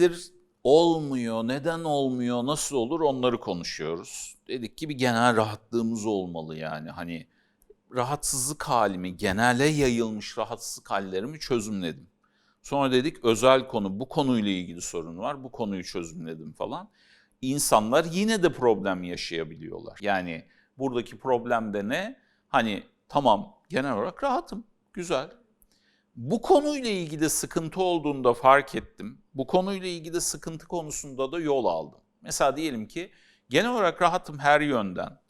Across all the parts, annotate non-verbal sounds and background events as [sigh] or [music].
Nedir olmuyor, neden olmuyor, nasıl olur onları konuşuyoruz. Dedik ki bir genel rahatlığımız olmalı yani. Hani rahatsızlık halimi, genele yayılmış rahatsızlık hallerimi çözümledim. Sonra dedik özel konu, bu konuyla ilgili sorun var, bu konuyu çözümledim falan. İnsanlar yine de problem yaşayabiliyorlar. Yani buradaki problem de ne? Hani tamam genel olarak rahatım, güzel. Bu konuyla ilgili sıkıntı olduğunda fark ettim. Bu konuyla ilgili sıkıntı konusunda da yol aldım. Mesela diyelim ki genel olarak rahatım her yönden.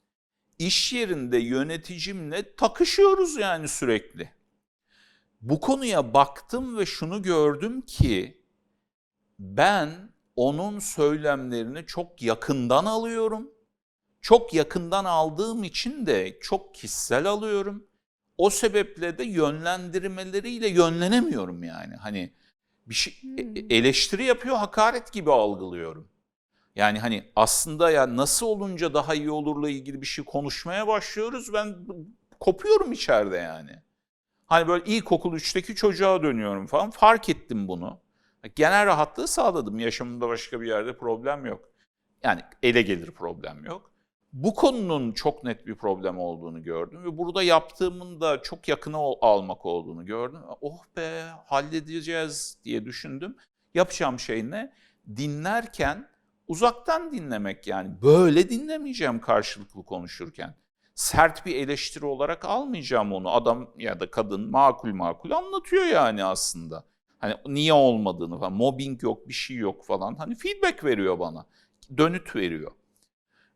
İş yerinde yöneticimle takışıyoruz yani sürekli. Bu konuya baktım ve şunu gördüm ki ben onun söylemlerini çok yakından alıyorum. Çok yakından aldığım için de çok kişisel alıyorum. O sebeple de yönlendirmeleriyle yönlenemiyorum yani. Hani bir şey e- eleştiri yapıyor, hakaret gibi algılıyorum. Yani hani aslında ya nasıl olunca daha iyi olurla ilgili bir şey konuşmaya başlıyoruz. Ben kopuyorum içeride yani. Hani böyle ilkokul 3'teki çocuğa dönüyorum falan. Fark ettim bunu. Genel rahatlığı sağladım. Yaşamımda başka bir yerde problem yok. Yani ele gelir problem yok. Bu konunun çok net bir problem olduğunu gördüm ve burada yaptığımın da çok yakına almak olduğunu gördüm. Oh be halledeceğiz diye düşündüm. Yapacağım şey ne? Dinlerken uzaktan dinlemek yani. Böyle dinlemeyeceğim karşılıklı konuşurken. Sert bir eleştiri olarak almayacağım onu. Adam ya da kadın makul makul anlatıyor yani aslında. Hani niye olmadığını falan. Mobbing yok, bir şey yok falan. Hani feedback veriyor bana. Dönüt veriyor.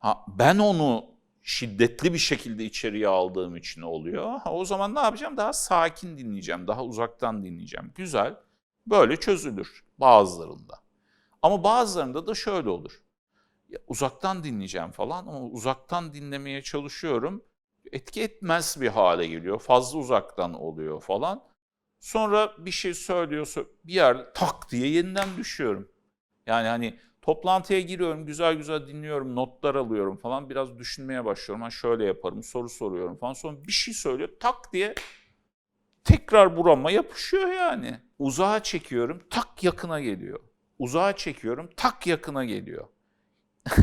Ha, ben onu şiddetli bir şekilde içeriye aldığım için oluyor. Ha, o zaman ne yapacağım? Daha sakin dinleyeceğim, daha uzaktan dinleyeceğim. Güzel. Böyle çözülür bazılarında. Ama bazılarında da şöyle olur. Ya, uzaktan dinleyeceğim falan ama uzaktan dinlemeye çalışıyorum. Etki etmez bir hale geliyor. Fazla uzaktan oluyor falan. Sonra bir şey söylüyorsa bir yer tak diye yeniden düşüyorum. Yani hani toplantıya giriyorum, güzel güzel dinliyorum, notlar alıyorum falan. Biraz düşünmeye başlıyorum. Ha şöyle yaparım, soru soruyorum falan. Sonra bir şey söylüyor, tak diye tekrar burama yapışıyor yani. Uzağa çekiyorum, tak yakına geliyor. Uzağa çekiyorum, tak yakına geliyor. [laughs]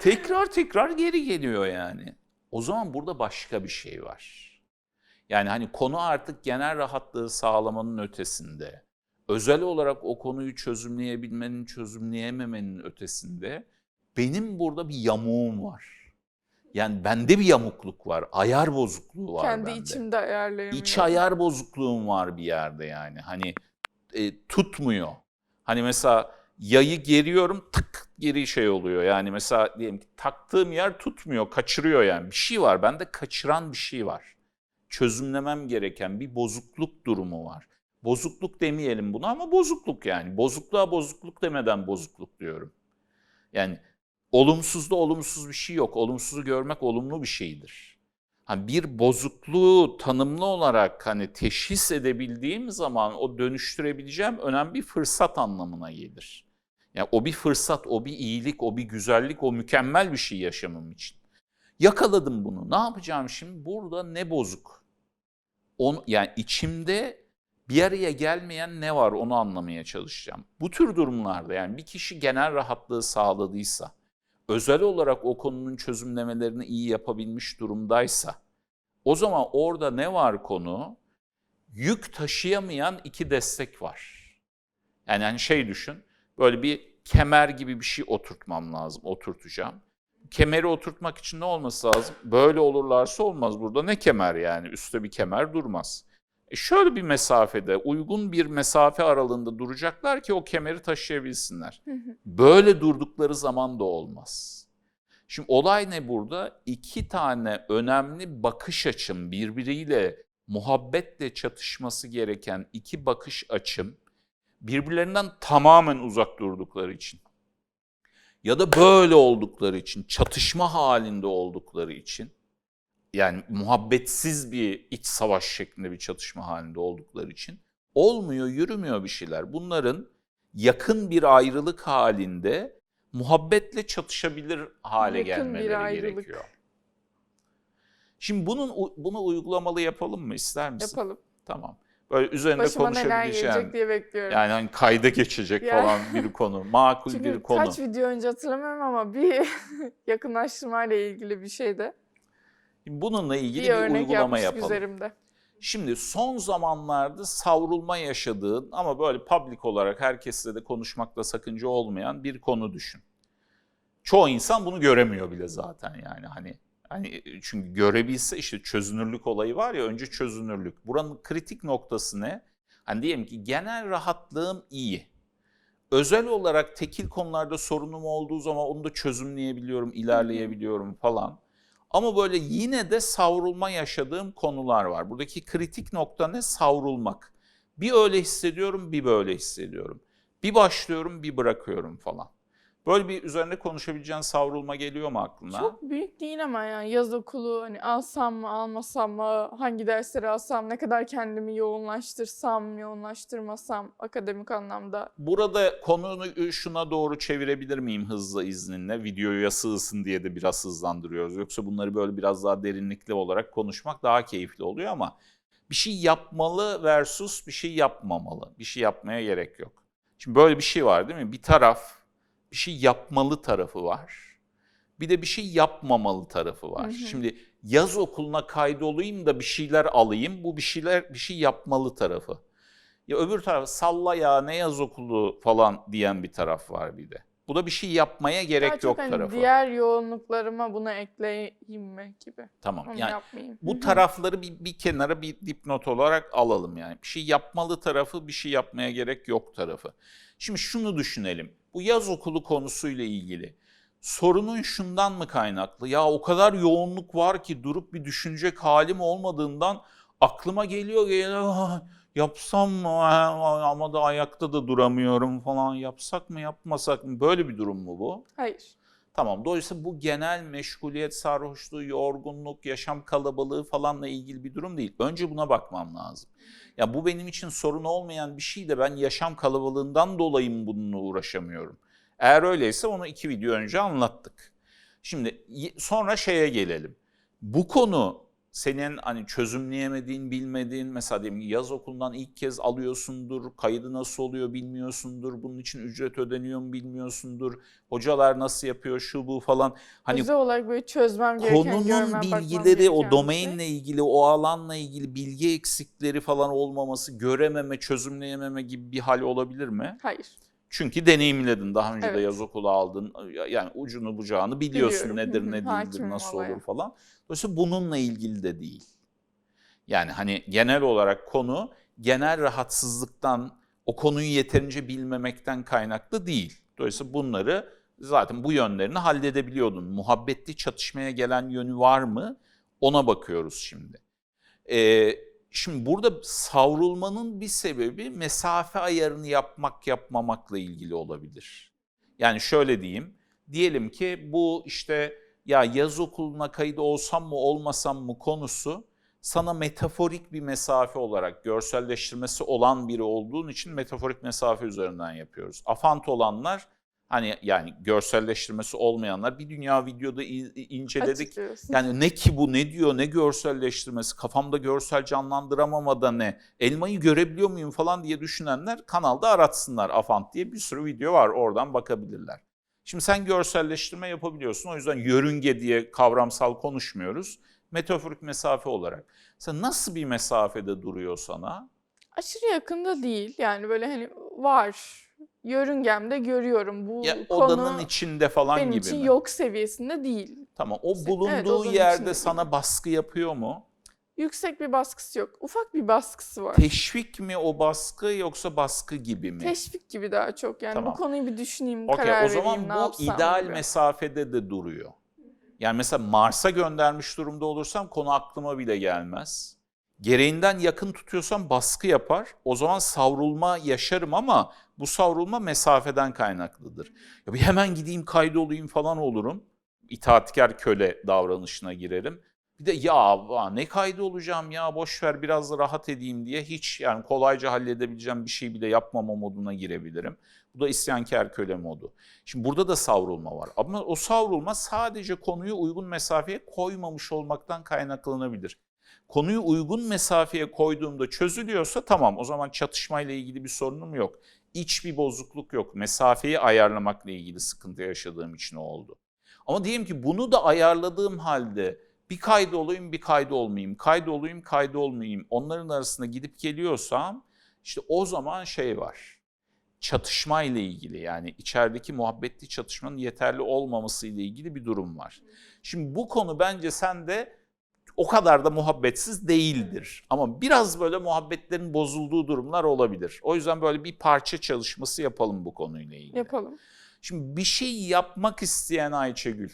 tekrar tekrar geri geliyor yani. O zaman burada başka bir şey var. Yani hani konu artık genel rahatlığı sağlamanın ötesinde, özel olarak o konuyu çözümleyebilmenin, çözümleyememenin ötesinde benim burada bir yamuğum var. Yani bende bir yamukluk var, ayar bozukluğu var Kendi bende. içimde ayarlayamıyorum. İç ayar bozukluğum var bir yerde yani. Hani e, tutmuyor. Hani mesela yayı geriyorum tık geri şey oluyor. Yani mesela diyelim ki taktığım yer tutmuyor, kaçırıyor yani. Bir şey var. Bende kaçıran bir şey var. Çözümlemem gereken bir bozukluk durumu var. Bozukluk demeyelim buna ama bozukluk yani. Bozukluğa bozukluk demeden bozukluk diyorum. Yani olumsuzda olumsuz bir şey yok. Olumsuzu görmek olumlu bir şeydir. Hani bir bozukluğu tanımlı olarak hani teşhis edebildiğim zaman o dönüştürebileceğim önemli bir fırsat anlamına gelir. Yani o bir fırsat, o bir iyilik, o bir güzellik, o mükemmel bir şey yaşamım için. Yakaladım bunu. Ne yapacağım şimdi? Burada ne bozuk? On, yani içimde bir araya gelmeyen ne var onu anlamaya çalışacağım. Bu tür durumlarda yani bir kişi genel rahatlığı sağladıysa, özel olarak o konunun çözümlemelerini iyi yapabilmiş durumdaysa, o zaman orada ne var konu? Yük taşıyamayan iki destek var. Yani hani şey düşün, böyle bir kemer gibi bir şey oturtmam lazım, oturtacağım. Kemeri oturtmak için ne olması lazım? Böyle olurlarsa olmaz. Burada ne kemer yani? Üstte bir kemer durmaz. E şöyle bir mesafede, uygun bir mesafe aralığında duracaklar ki o kemeri taşıyabilsinler. Böyle durdukları zaman da olmaz. Şimdi olay ne burada? İki tane önemli bakış açım birbiriyle muhabbetle çatışması gereken iki bakış açım birbirlerinden tamamen uzak durdukları için ya da böyle oldukları için, çatışma halinde oldukları için yani muhabbetsiz bir iç savaş şeklinde bir çatışma halinde oldukları için olmuyor, yürümüyor bir şeyler. Bunların yakın bir ayrılık halinde muhabbetle çatışabilir hale Yakın gelmeleri gerekiyor. Şimdi bunun bunu uygulamalı yapalım mı ister misin? Yapalım. Tamam. Böyle üzerinde Başıma konuşabileceğim. gelecek diye bekliyorum. Yani hani kayda geçecek Ya. falan bir konu. Makul Çünkü bir konu. kaç video önce hatırlamıyorum ama bir [laughs] yakınlaştırmayla ilgili bir şeydi. Bununla ilgili Bir bir, uygulama yapalım. üzerimde. Şimdi son zamanlarda savrulma yaşadığın ama böyle public olarak herkesle de konuşmakta sakınca olmayan bir konu düşün. Çoğu insan bunu göremiyor bile zaten yani hani hani çünkü görebilse işte çözünürlük olayı var ya önce çözünürlük. Buranın kritik noktası ne? Hani diyelim ki genel rahatlığım iyi. Özel olarak tekil konularda sorunum olduğu zaman onu da çözümleyebiliyorum, ilerleyebiliyorum falan. Ama böyle yine de savrulma yaşadığım konular var. Buradaki kritik nokta ne? Savrulmak. Bir öyle hissediyorum, bir böyle hissediyorum. Bir başlıyorum, bir bırakıyorum falan. Böyle bir üzerine konuşabileceğin savrulma geliyor mu aklına? Çok büyük değil ama yani yaz okulu hani alsam mı almasam mı hangi dersleri alsam ne kadar kendimi yoğunlaştırsam yoğunlaştırmasam akademik anlamda Burada konuyu şuna doğru çevirebilir miyim hızlı izninle? Videoya sığsın diye de biraz hızlandırıyoruz. Yoksa bunları böyle biraz daha derinlikli olarak konuşmak daha keyifli oluyor ama bir şey yapmalı versus bir şey yapmamalı. Bir şey yapmaya gerek yok. Şimdi böyle bir şey var değil mi? Bir taraf bir şey yapmalı tarafı var. Bir de bir şey yapmamalı tarafı var. Hı hı. Şimdi yaz okuluna kaydolayım da bir şeyler alayım. Bu bir şeyler bir şey yapmalı tarafı. Ya öbür taraf salla ya ne yaz okulu falan diyen bir taraf var bir de. Bu da bir şey yapmaya gerek çok yok hani tarafı. diğer yoğunluklarıma bunu ekleyeyim mi gibi. Tamam. Onu Yani yapmayayım. bu tarafları bir, bir kenara bir dipnot olarak alalım yani. Bir şey yapmalı tarafı, bir şey yapmaya gerek yok tarafı. Şimdi şunu düşünelim. Bu yaz okulu konusuyla ilgili. Sorunun şundan mı kaynaklı? Ya o kadar yoğunluk var ki durup bir düşünecek halim olmadığından aklıma geliyor geliyor. "Ah, Yapsam mı ama da ayakta da duramıyorum falan. Yapsak mı yapmasak mı? Böyle bir durum mu bu? Hayır. Tamam. Dolayısıyla bu genel meşguliyet, sarhoşluğu, yorgunluk, yaşam kalabalığı falanla ilgili bir durum değil. Önce buna bakmam lazım. Ya bu benim için sorun olmayan bir şey de ben yaşam kalabalığından dolayı mı bununla uğraşamıyorum? Eğer öyleyse onu iki video önce anlattık. Şimdi sonra şeye gelelim. Bu konu senin hani çözümleyemediğin, bilmediğin mesela diyelim yaz okulundan ilk kez alıyorsundur, kaydı nasıl oluyor bilmiyorsundur, bunun için ücret ödeniyor mu bilmiyorsundur, hocalar nasıl yapıyor şu bu falan. Hani Özel olarak böyle çözmem gereken, konunun görmem, bilgileri, o bir domainle şey. ilgili, o alanla ilgili bilgi eksikleri falan olmaması, görememe, çözümleyememe gibi bir hal olabilir mi? Hayır. Çünkü deneyimledin. Daha önce de Evet. yaz okulu aldın. Yani ucunu bucağını biliyorsun Biliyorum. nedir ne değildir, nasıl olaya. olur falan. Dolayısıyla bununla ilgili de değil. Yani hani genel olarak konu genel rahatsızlıktan, o konuyu yeterince bilmemekten kaynaklı değil. Dolayısıyla bunları zaten bu yönlerini halledebiliyordun. Muhabbetli çatışmaya gelen yönü var mı? Ona bakıyoruz şimdi. Ee, şimdi burada savrulmanın bir sebebi mesafe ayarını yapmak yapmamakla ilgili olabilir. Yani şöyle diyeyim, diyelim ki bu işte ya yaz okuluna kayıt olsam mı olmasam mı konusu sana metaforik bir mesafe olarak görselleştirmesi olan biri olduğun için metaforik mesafe üzerinden yapıyoruz. Afant olanlar hani yani görselleştirmesi olmayanlar bir dünya videoda inceledik. Yani ne ki bu ne diyor ne görselleştirmesi kafamda görsel canlandıramamada ne elmayı görebiliyor muyum falan diye düşünenler kanalda aratsınlar Afant diye bir sürü video var oradan bakabilirler. Şimdi sen görselleştirme yapabiliyorsun o yüzden yörünge diye kavramsal konuşmuyoruz. Metaforik mesafe olarak. Sen nasıl bir mesafede duruyor sana? Aşırı yakında değil. Yani böyle hani var. Yörüngemde görüyorum. Bu Ya konu odanın içinde falan benim gibi için mi? yok seviyesinde değil. Tamam o Evet, bulunduğu odanın yerde içinde sana baskı yapıyor mu? Yüksek bir baskısı yok. Ufak bir baskısı var. Teşvik mi o baskı yoksa baskı gibi mi? Teşvik gibi daha çok. Yani Tamam. bu konuyu bir düşüneyim, Okey karar o zaman vereyim, ne bu yapsam ideal gibi. mesafede de duruyor. Yani mesela Mars'a göndermiş durumda olursam konu aklıma bile gelmez. Gereğinden yakın tutuyorsam baskı yapar. O zaman savrulma yaşarım ama bu savrulma mesafeden kaynaklıdır. Ya bir hemen gideyim kaydolayım falan olurum. İtaatkar köle davranışına girerim. Bir de ya ne kaydı olacağım ya boş ver biraz da rahat edeyim diye hiç yani kolayca halledebileceğim bir şey bile yapmama moduna girebilirim. Bu da isyankar köle modu. Şimdi burada da savrulma var. Ama o savrulma sadece konuyu uygun mesafeye koymamış olmaktan kaynaklanabilir. Konuyu uygun mesafeye koyduğumda çözülüyorsa tamam o zaman çatışmayla ilgili bir sorunum yok. İç bir bozukluk yok. Mesafeyi ayarlamakla ilgili sıkıntı yaşadığım için oldu. Ama diyelim ki bunu da ayarladığım halde bir kaydı olayım bir kaydı olmayayım, kaydı olayım kaydı olmayayım onların arasında gidip geliyorsam işte o zaman şey var. Çatışma ile ilgili yani içerideki muhabbetli çatışmanın yeterli olmaması ile ilgili bir durum var. Şimdi bu konu bence sende o kadar da muhabbetsiz değildir. Ama biraz böyle muhabbetlerin bozulduğu durumlar olabilir. O yüzden böyle bir parça çalışması yapalım bu konuyla ilgili. Yapalım. Şimdi bir şey yapmak isteyen Ayçegül.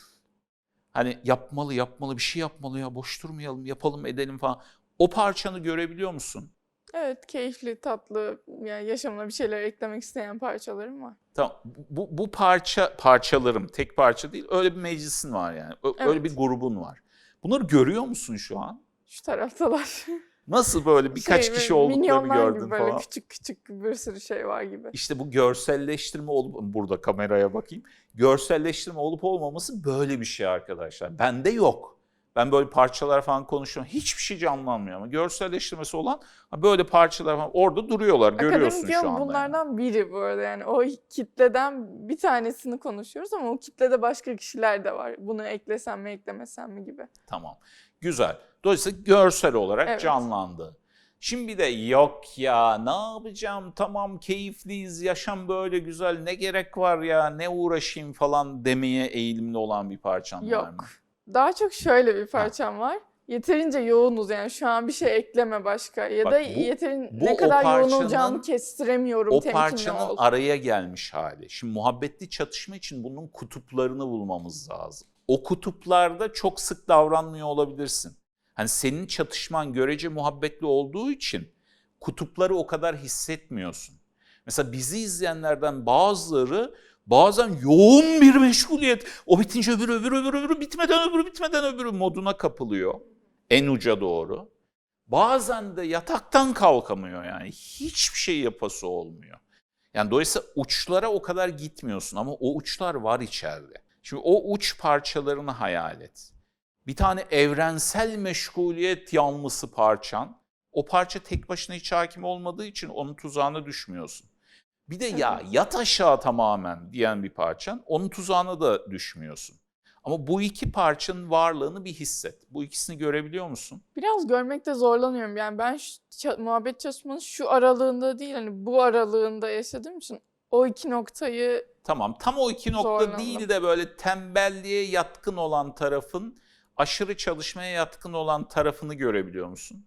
Hani yapmalı yapmalı bir şey yapmalı ya boş durmayalım yapalım edelim falan. O parçanı görebiliyor musun? Evet, keyifli, tatlı, yani yaşamına bir şeyler eklemek isteyen parçalarım var. Tamam bu, bu parça parçalarım tek parça değil öyle bir meclisin var yani. Ö- Öyle Evet. bir grubun var. Bunları görüyor musun şu an? Şu taraftalar. [laughs] Nasıl böyle birkaç Şey, kişi olduklarını gördün gibi böyle falan? küçük küçük bir sürü şey var gibi. İşte bu görselleştirme olup burada kameraya bakayım. Görselleştirme olup olmaması böyle bir şey arkadaşlar. Bende yok. Ben böyle parçalar falan konuşuyorum. Hiçbir şey canlanmıyor ama görselleştirmesi olan böyle parçalar falan orada duruyorlar. Görüyorsun Akademik şu anda. yani. bunlardan biri bu arada yani o kitleden bir tanesini konuşuyoruz ama o kitlede başka kişiler de var. Bunu eklesem mi eklemesem mi gibi. Tamam. Güzel. Dolayısıyla görsel olarak Evet. canlandı. Şimdi bir de yok ya ne yapacağım tamam keyifliyiz yaşam böyle güzel ne gerek var ya ne uğraşayım falan demeye eğilimli olan bir parçan var mı? Yok. Daha çok şöyle bir parçam var. Yeterince yoğunuz yani şu an bir şey ekleme başka ya Bak da bu- yeterin bu ne o kadar yoğun parçanın- olacağımı kestiremiyorum. O temkinli parçanın ol. araya gelmiş hali. Şimdi muhabbetli çatışma için bunun kutuplarını bulmamız lazım. O kutuplarda çok sık davranmıyor olabilirsin. Hani senin çatışman görece muhabbetli olduğu için kutupları o kadar hissetmiyorsun. Mesela bizi izleyenlerden bazıları bazen yoğun bir meşguliyet. O bitince öbürü, öbürü, öbürü, öbürü, bitmeden öbürü, bitmeden öbürü moduna kapılıyor. En uca doğru. Bazen de yataktan kalkamıyor yani. Hiçbir şey yapası olmuyor. Yani dolayısıyla uçlara o kadar gitmiyorsun ama o uçlar var içeride. Şimdi o uç parçalarını hayal et. Bir tane evrensel meşguliyet yanlısı parçan. O parça tek başına hiç hakim olmadığı için onun tuzağına düşmüyorsun. Bir de ya yat aşağı tamamen diyen bir parçan onun tuzağına da düşmüyorsun. Ama bu iki parçanın varlığını bir hisset. Bu ikisini görebiliyor musun? Biraz görmekte zorlanıyorum. Yani ben şu muhabbet çalışmanın şu aralığında değil hani bu aralığında yaşadığım için o iki noktayı Tamam tam o iki nokta Zorlandım. değil de böyle tembelliğe yatkın olan tarafın aşırı çalışmaya yatkın olan tarafını görebiliyor musun?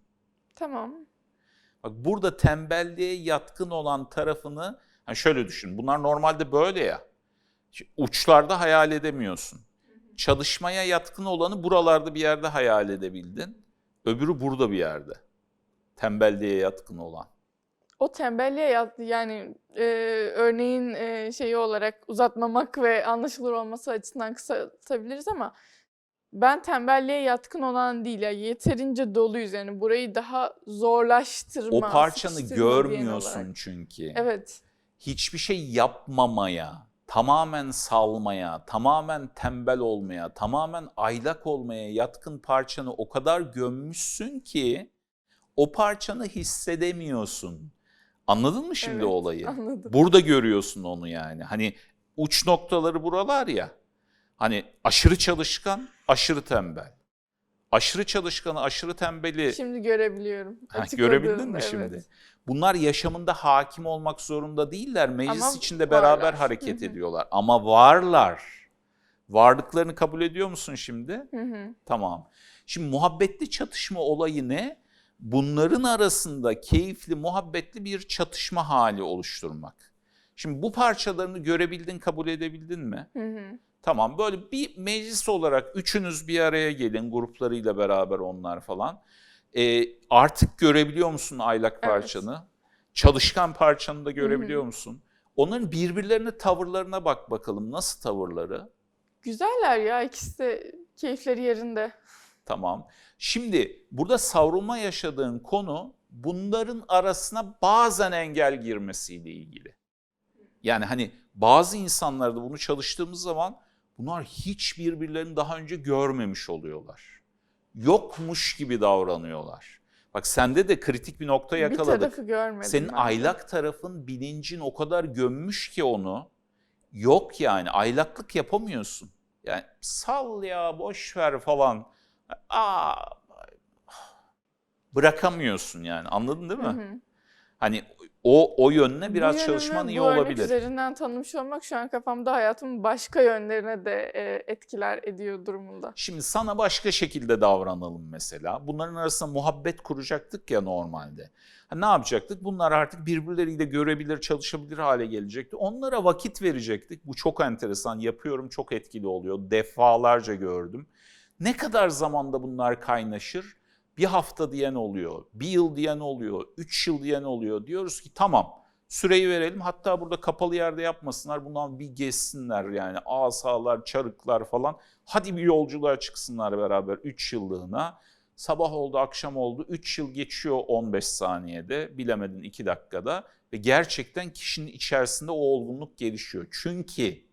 tamam. Bak burada tembelliğe yatkın olan tarafını hani şöyle düşün. Bunlar normalde böyle ya. Uçlarda hayal edemiyorsun. Çalışmaya yatkın olanı buralarda bir yerde hayal edebildin. Öbürü burada bir yerde. Tembelliğe yatkın olan. O tembelliğe yat- yani e, örneğin e, şeyi olarak uzatmamak ve anlaşılır olması açısından kısaltabiliriz ama ben tembelliğe yatkın olan değil ya yeterince doluyuz yani burayı daha zorlaştırma, O parçanı görmüyorsun çünkü. Evet. Hiçbir şey yapmamaya, tamamen salmaya, tamamen tembel olmaya, tamamen aylak olmaya yatkın parçanı o kadar gömmüşsün ki o parçanı hissedemiyorsun. Anladın mı şimdi Evet, olayı? anladım. Burada görüyorsun onu yani. Hani uç noktaları buralar ya. Hani aşırı çalışkan, aşırı tembel. Aşırı çalışkanı, aşırı tembeli Şimdi görebiliyorum. Ha, görebildin mi evet. şimdi? Bunlar yaşamında hakim olmak zorunda değiller. Meclis Ama içinde beraber varlar. hareket Hı hı. ediyorlar. Ama varlar. Varlıklarını kabul ediyor musun şimdi? Hı hı. Tamam. Şimdi muhabbetli çatışma olayı ne? Bunların arasında keyifli, muhabbetli bir çatışma hali oluşturmak. Şimdi bu parçalarını görebildin, kabul edebildin mi? Hı hı. Tamam böyle bir meclis olarak üçünüz bir araya gelin gruplarıyla beraber onlar falan. Ee, artık görebiliyor musun aylak Evet. parçanı? Çalışkan parçanı da görebiliyor musun? Onların birbirlerine tavırlarına bak bakalım. Nasıl tavırları? Güzeller ya ikisi de keyifleri yerinde. Tamam. Şimdi burada savrulma yaşadığın konu bunların arasına bazen engel girmesiyle ilgili. Yani hani bazı insanlarda bunu çalıştığımız zaman bunlar hiç birbirlerini daha önce görmemiş oluyorlar. yokmuş gibi davranıyorlar. Bak sende de kritik bir nokta Bir yakaladık. tarafı görmedim. Senin ben. aylak tarafın bilincin o kadar gömmüş ki onu. Yok yani aylaklık yapamıyorsun. Yani sal ya boş ver falan. Aa, bırakamıyorsun yani anladın değil mi? Hı hı. Hani o o yönüne biraz Bu çalışman iyi bu olabilir. üzerinden tanımış olmak şu an kafamda hayatımın başka yönlerine de e, etkiler ediyor durumunda. Şimdi sana başka şekilde davranalım mesela. Bunların arasında muhabbet kuracaktık ya normalde. Ha, ne yapacaktık? Bunlar artık birbirleriyle görebilir, çalışabilir hale gelecekti. Onlara vakit verecektik. Bu çok enteresan. Yapıyorum çok etkili oluyor. Defalarca gördüm. Ne kadar zamanda bunlar kaynaşır? Bir hafta diyen oluyor, bir yıl diyen oluyor, üç yıl diyen oluyor. Diyoruz ki tamam süreyi verelim. Hatta burada kapalı yerde yapmasınlar. Bundan bir gezsinler yani asalar, çarıklar falan. Hadi bir yolculuğa çıksınlar beraber 3 yıllığına. Sabah oldu, akşam oldu. 3 yıl geçiyor 15 saniyede. Bilemedin 2 dakikada. Ve gerçekten kişinin içerisinde o olgunluk gelişiyor. Çünkü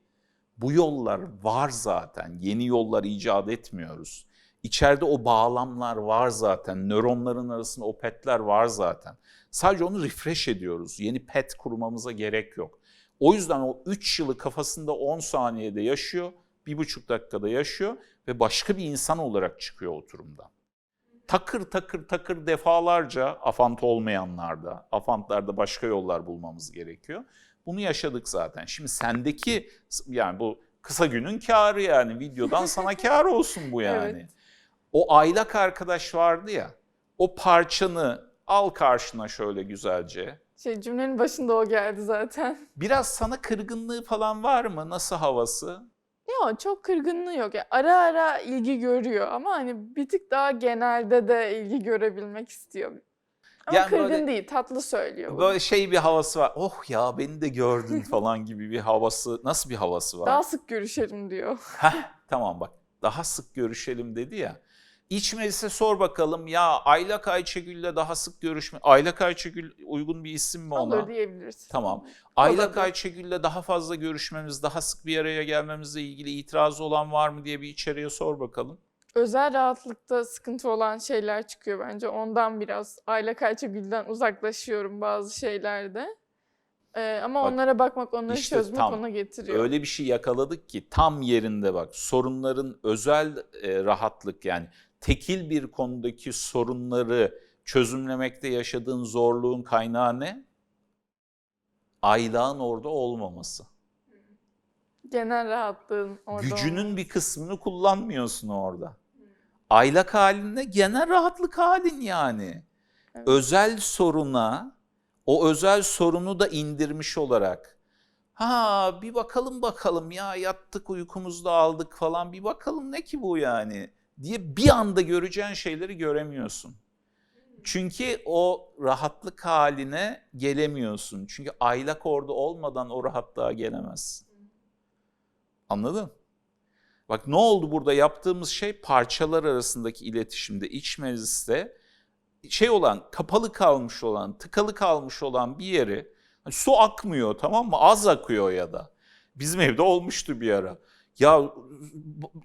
bu yollar var zaten. Yeni yollar icat etmiyoruz. İçeride o bağlamlar var zaten. Nöronların arasında o petler var zaten. Sadece onu refresh ediyoruz. Yeni pet kurmamıza gerek yok. O yüzden o 3 yılı kafasında 10 saniyede yaşıyor, bir buçuk dakikada yaşıyor ve başka bir insan olarak çıkıyor oturumdan. Takır takır takır defalarca afant olmayanlarda, afantlarda başka yollar bulmamız gerekiyor. Bunu yaşadık zaten. Şimdi sendeki yani bu kısa günün kârı yani videodan sana kâr olsun bu [laughs] yani. Evet. O aylak arkadaş vardı ya, o parçanı al karşına şöyle güzelce. Şey cümlenin başında o geldi zaten. Biraz sana kırgınlığı falan var mı? Nasıl havası? Yok çok kırgınlığı yok. Yani ara ara ilgi görüyor ama hani bir tık daha genelde de ilgi görebilmek istiyor. Ama Yani kırgın böyle- değil, tatlı söylüyor. bunu. Böyle şey bir havası var. Oh ya beni de gördün [laughs] falan gibi bir havası. Nasıl bir havası var? Daha sık görüşelim diyor. Heh, tamam bak. Daha sık görüşelim dedi ya. İç meclise sor bakalım ya Aylak Ayçegül'le daha sık görüşme. Aylak Ayçegül uygun bir isim mi ona? Olur diyebiliriz. Tamam. Aylak. Ayçegül'le daha fazla görüşmemiz, daha sık bir araya gelmemizle ilgili itirazı olan var mı diye bir içeriye sor bakalım. Özel rahatlıkta sıkıntı olan şeyler çıkıyor bence. Ondan biraz Ayla Ayçagül'den uzaklaşıyorum bazı şeylerde. Ee, ama Bak, onlara bakmak, onları işte çözmek tam ona getiriyor. Öyle bir şey yakaladık ki tam yerinde bak. Sorunların özel e, rahatlık yani tekil bir konudaki sorunları çözümlemekte yaşadığın zorluğun kaynağı ne? Aylağın orada olmaması. Genel rahatlığın orada Gücünün bir kısmını kullanmıyorsun orada. Aylak halinde genel rahatlık halin yani. Evet. Özel soruna, o özel sorunu da indirmiş olarak ha bir bakalım bakalım ya yattık uykumuzda aldık falan bir bakalım ne ki bu yani diye bir anda göreceğin şeyleri göremiyorsun. Çünkü o rahatlık haline gelemiyorsun. Çünkü aylak orada olmadan o rahatlığa gelemezsin. Anladın? Bak ne oldu burada yaptığımız şey parçalar arasındaki iletişimde iç mecliste şey olan kapalı kalmış olan tıkalı kalmış olan bir yeri hani su akmıyor tamam mı az akıyor ya da bizim evde olmuştu bir ara ya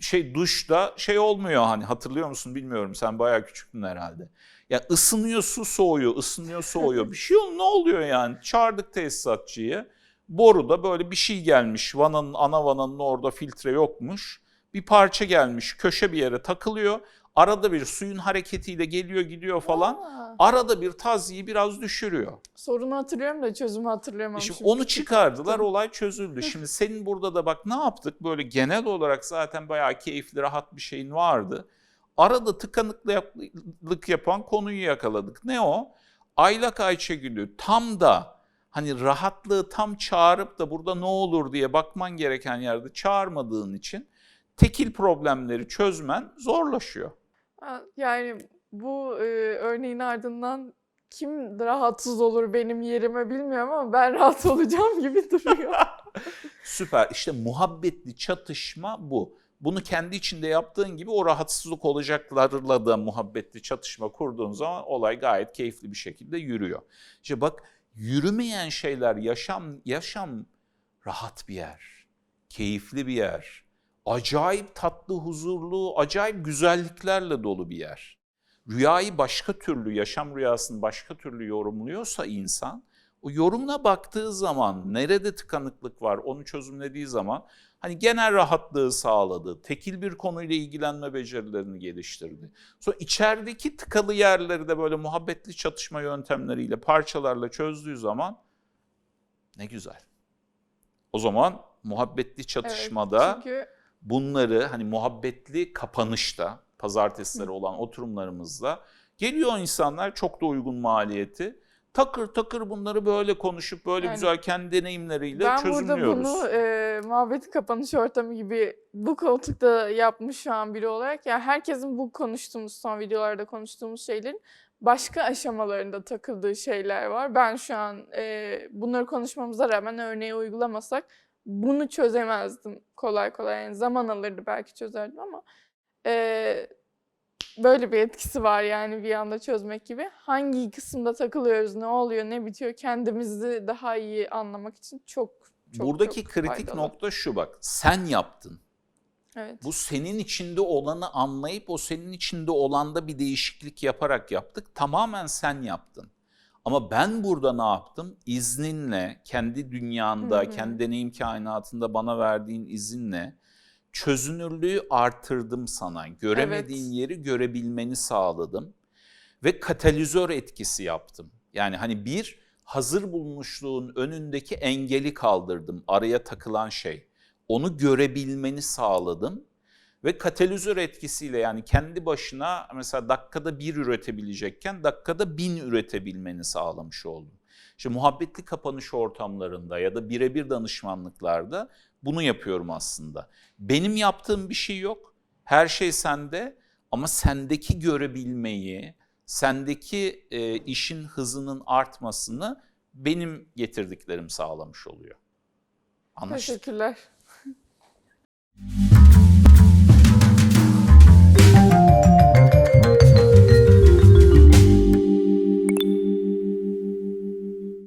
şey duşta şey olmuyor hani hatırlıyor musun bilmiyorum sen bayağı küçüktün herhalde. Ya ısınıyor su soğuyor ısınıyor soğuyor. [laughs] Bir şey ol ne oluyor yani? Çağırdık tesisatçıyı. Boruda böyle bir şey gelmiş vananın ana vananın orada filtre yokmuş. Bir parça gelmiş köşe bir yere takılıyor arada bir suyun hareketiyle geliyor gidiyor falan Aa, arada bir taziyi biraz düşürüyor. sorunu hatırlıyorum da çözümü hatırlayamamışım. Şimdi onu çıkardılar olay çözüldü. Şimdi senin burada da bak ne yaptık böyle genel olarak zaten bayağı keyifli rahat bir şeyin vardı. Arada tıkanıklık yapan konuyu yakaladık. Ne o? Aylak Ayçegül'ü tam da hani rahatlığı tam çağırıp da burada ne olur diye bakman gereken yerde çağırmadığın için tekil problemleri çözmen zorlaşıyor. Yani bu e, örneğin ardından kim rahatsız olur benim yerime bilmiyorum ama ben [laughs] rahat olacağım gibi duruyor. [laughs] Süper. İşte muhabbetli çatışma bu. Bunu kendi içinde yaptığın gibi o rahatsızlık olacaklarla da muhabbetli çatışma kurduğun zaman olay gayet keyifli bir şekilde yürüyor. İşte bak yürümeyen şeyler yaşam yaşam rahat bir yer. Keyifli bir yer. Acayip tatlı, huzurlu, acayip güzelliklerle dolu bir yer. Rüyayı başka türlü, yaşam rüyasını başka türlü yorumluyorsa insan, o yorumuna baktığı zaman nerede tıkanıklık var onu çözümlediği zaman hani genel rahatlığı sağladı, tekil bir konuyla ilgilenme becerilerini geliştirdi. Sonra içerideki tıkalı yerleri de böyle muhabbetli çatışma yöntemleriyle, parçalarla çözdüğü zaman ne güzel. O zaman muhabbetli Evet, çatışmada çünkü bunları hani muhabbetli kapanışta pazartesileri olan oturumlarımızda geliyor insanlar çok da uygun maliyeti. Takır takır bunları böyle konuşup böyle Yani güzel kendi deneyimleriyle ben burada çözümlüyoruz. bunu e, muhabbeti kapanış ortamı gibi bu koltukta yapmış şu an biri olarak ya herkesin bu konuştuğumuz son videolarda konuştuğumuz şeylerin başka aşamalarında takıldığı şeyler var. Ben şu an e, bunları konuşmamıza rağmen örneği uygulamasak bunu çözemezdim kolay kolay. Yani zaman alırdı belki çözerdim ama e, böyle bir etkisi var yani bir anda çözmek gibi. Hangi kısımda takılıyoruz, ne oluyor, ne bitiyor kendimizi daha iyi anlamak için çok çok Buradaki çok kritik faydalı. nokta şu bak sen yaptın. Evet. Bu senin içinde olanı anlayıp o senin içinde olanda bir değişiklik yaparak yaptık. Tamamen sen yaptın. Ama ben burada ne yaptım? İzninle, kendi dünyanda, Hı hı. kendi deneyim kainatında bana verdiğin izinle çözünürlüğü artırdım sana. Göremediğin yeri görebilmeni sağladım. Ve katalizör etkisi yaptım. Yani hani bir, hazır bulmuşluğun önündeki engeli kaldırdım. Araya takılan şey. Onu görebilmeni sağladım. Ve katalizör etkisiyle yani kendi başına mesela dakikada bir üretebilecekken dakikada bin üretebilmeni sağlamış oldum. İşte muhabbetli kapanış ortamlarında ya da birebir danışmanlıklarda bunu yapıyorum aslında. Benim yaptığım bir şey yok. Her şey sende ama sendeki görebilmeyi, sendeki e, işin hızının artmasını benim getirdiklerim sağlamış oluyor. Anlaştık. Teşekkürler. thank you